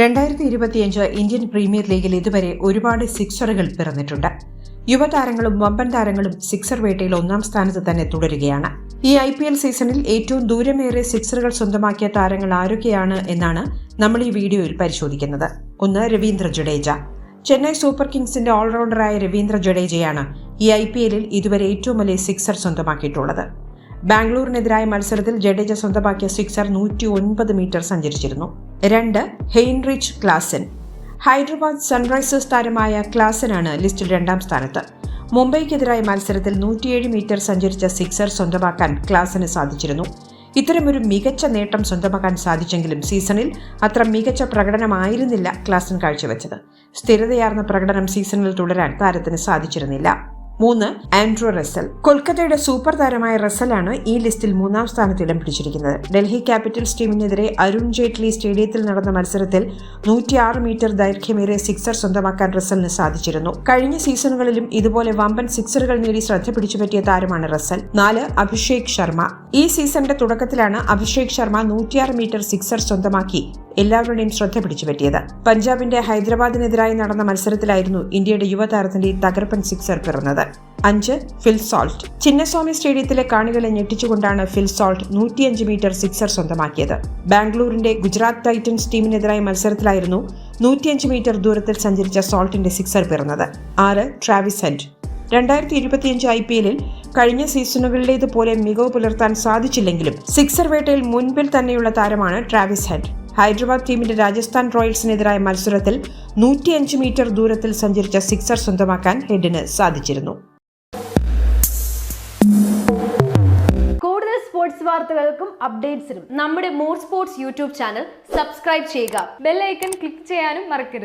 രണ്ടായിരത്തി ഇരുപത്തിയഞ്ച് Indian premier ലീഗിൽ ഇതുവരെ ഒരുപാട് സിക്സറുകൾ പിറന്നിട്ടുണ്ട്. യുവതാരങ്ങളും വമ്പൻ താരങ്ങളും സിക്സർ വേട്ടയിൽ ഒന്നാം സ്ഥാനത്ത് തന്നെ തുടരുകയാണ്. ഈ ഐ പി എൽ സീസണിൽ ഏറ്റവും ദൂരമേറെ സിക്സറുകൾ സ്വന്തമാക്കിയ താരങ്ങൾ ആരൊക്കെയാണ് എന്നാണ് നമ്മൾ ഈ വീഡിയോയിൽ പരിശോധിക്കുന്നത്. ഒന്ന് രവീന്ദ്ര ജഡേജ. ചെന്നൈ സൂപ്പർ കിങ്സിന്റെ ഓൾറൗണ്ടറായ രവീന്ദ്ര ജഡേജയാണ് ഈ ഐ പി എല്ലിൽ ഇതുവരെ ഏറ്റവും വലിയ സിക്സർ സ്വന്തമാക്കിയിട്ടുള്ളത്. ബാംഗ്ലൂരിനെതിരായ മത്സരത്തിൽ ജഡേജ സ്വന്തമാക്കിയ സിക്സർ നൂറ്റി ഒൻപത് മീറ്റർ സഞ്ചരിച്ചിരുന്നു. രണ്ട് ഹെയിൻറിച്ച് ക്ലാസൻ. ഹൈദരാബാദ് സൺറൈസേഴ്സ് താരമായ ക്ലാസനാണ് ലിസ്റ്റിൽ രണ്ടാം സ്ഥാനത്ത്. മുംബൈക്കെതിരായ മത്സരത്തിൽ നൂറ്റിയേഴ് മീറ്റർ സഞ്ചരിച്ച സിക്സർ സ്വന്തമാക്കാൻ ക്ലാസന് സാധിച്ചിരുന്നു. ഇത്തരമൊരു മികച്ച നേട്ടം സ്വന്തമാക്കാൻ സാധിച്ചെങ്കിലും സീസണിൽ അത്ര മികച്ച പ്രകടനമായിരുന്നില്ല ക്ലാസൻ കാഴ്ചവെച്ചത്. സ്ഥിരതയാർന്ന പ്രകടനം സീസണിൽ തുടരാൻ താരത്തിന് സാധിച്ചിരുന്നില്ല. മൂന്ന് ആൻഡ്രോ റസൽ കൊൽക്കത്തയുടെ സൂപ്പർ താരമായ റസലാണ് ഈ ലിസ്റ്റിൽ മൂന്നാം സ്ഥാനത്ത് ഇടം പിടിച്ചിരിക്കുന്നത്. ഡൽഹി ക്യാപിറ്റൽസ് ടീമിനെതിരെ അരുൺ ജെയ്റ്റ്ലി സ്റ്റേഡിയത്തിൽ നടന്ന മത്സരത്തിൽ നൂറ്റിയാറ് മീറ്റർ ദൈർഘ്യമേറിയ സിക്സർ സ്വന്തമാക്കാൻ റസലിന് സാധിച്ചിരുന്നു. കഴിഞ്ഞ സീസണുകളിലും ഇതുപോലെ വമ്പൻ സിക്സറുകൾ നേടി ശ്രദ്ധ പിടിച്ചുപറ്റിയ താരമാണ് റസൽ നാല് അഭിഷേക് ശർമ്മ. ഈ സീസണിന്റെ തുടക്കത്തിലാണ് അഭിഷേക് ശർമ്മ നൂറ്റിയാറ് മീറ്റർ സിക്സർ സ്വന്തമാക്കി. എല്ലാവരുടെയും ശ്രദ്ധ പിടിച്ചുപറ്റിയത്. പഞ്ചാബിന്റെ ഹൈദരാബാദിനെതിരായി നടന്ന മത്സരത്തിലായിരുന്നു ഇന്ത്യയുടെ യുവതാരത്തിന്റെ തകർപ്പൻ സിക്സർ പിറന്നത്. അഞ്ച് ഫിൽ സോൾട്ട്. ചിന്നസ്വാമി സ്റ്റേഡിയത്തിലെ കാണികളെ ഞെട്ടിച്ചുകൊണ്ടാണ് ഫിൽ സോൾട്ട് നൂറ്റിയഞ്ച് മീറ്റർ സിക്സർ സ്വന്തമാക്കിയത്. ബാംഗ്ലൂരിന്റെ ഗുജറാത്ത് ടൈറ്റൻസ് ടീമിനെതിരായ മത്സരത്തിലായിരുന്നു നൂറ്റിയഞ്ച് മീറ്റർ ദൂരത്തിൽ സഞ്ചരിച്ച സോൾട്ടിന്റെ സിക്സർ പിറന്നത്. ആറ് ട്രാവിസ് ഹെൻഡ്. രണ്ടായിരത്തി ഇരുപത്തിയഞ്ച് ഐ പി എല്ലിൽ കഴിഞ്ഞ സീസണുകളിലേതുപോലെ മികവ് പുലർത്താൻ സാധിച്ചില്ലെങ്കിലും സിക്സർ വേട്ടയിൽ മുൻപിൽ തന്നെയുള്ള താരമാണ് ട്രാവിസ് ഹെഡ് ഹൈദരാബാദ് ടീമിന്റെ രാജസ്ഥാൻ റോയൽസിനെതിരായ മത്സരത്തിൽ നൂറ്റിയഞ്ച് മീറ്റർ ദൂരത്തിൽ സഞ്ചരിച്ച സിക്സർ സ്വന്തമാക്കാൻ ഹെഡിന് സാധിച്ചിരുന്നു. കൂടുതൽ സ്പോർട്സ് വാർത്തകൾക്കും അപ്ഡേറ്റ്സിനും നമ്മുടെ more sports YouTube channel subscribe ചെയ്യുക. ബെല്ലൈക്കൺ ക്ലിക്ക് ചെയ്യാനും മറക്കരുത്.